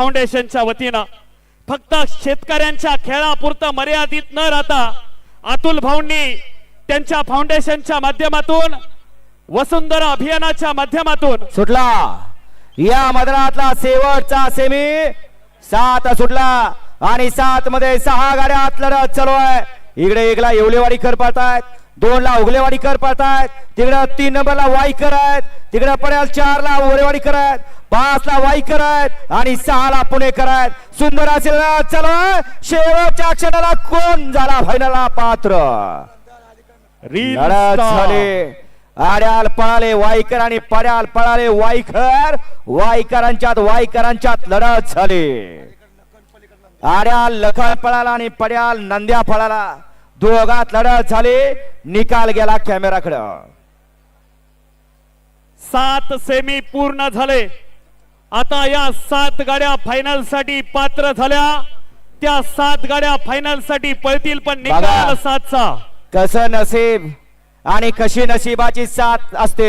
फाउंडेशनच्या वतीनं. फक्त शेतकऱ्यांच्या खेळापुरतं मर्यादित न राहता अतुल भाऊंनी त्यांच्या फाउंडेशनच्या माध्यमातून वसुंधरा अभियानाच्या माध्यमातून सुटला. या मदरातला शेवटचा सेमी सात सुटला आणि सात मध्ये सहा गाड्यात लढत चालू आहे. इकडे एकला येवलेवाडी कर पाहतायत. ला उगलेवाडीकर पळतायत. तिकडे तीन नंबरला वाईकर आहेत तिकडे पडेल चार ला उगलेवाडीकर आहेत पाच ला वाईकर आहेत आणि सहा ला पुणेकर आहेत सुंदर असेल चालू. शेवटच्या क्षणाला कोण झाला फायनलला पात्र. झाली. आड्याल पळाले वाईकर आणि पड्याल पळाले वाईकर वाईकरांच्यात वाईकरांच्यात लढत झाली. आड्याल लखन पळाला आणि पड्याल नंद्या पळाला. दोघात लढत झाली. निकाल गेला कॅमेराकडं. सात सेमी पूर्ण झाले. आता या सात गाड्या फायनलसाठी पात्र झाल्या. त्या सात गाड्या फायनलसाठी पळतील पण निकाल. सातचा. कसं नसीब आणि कशी नशिबाची साथ असते.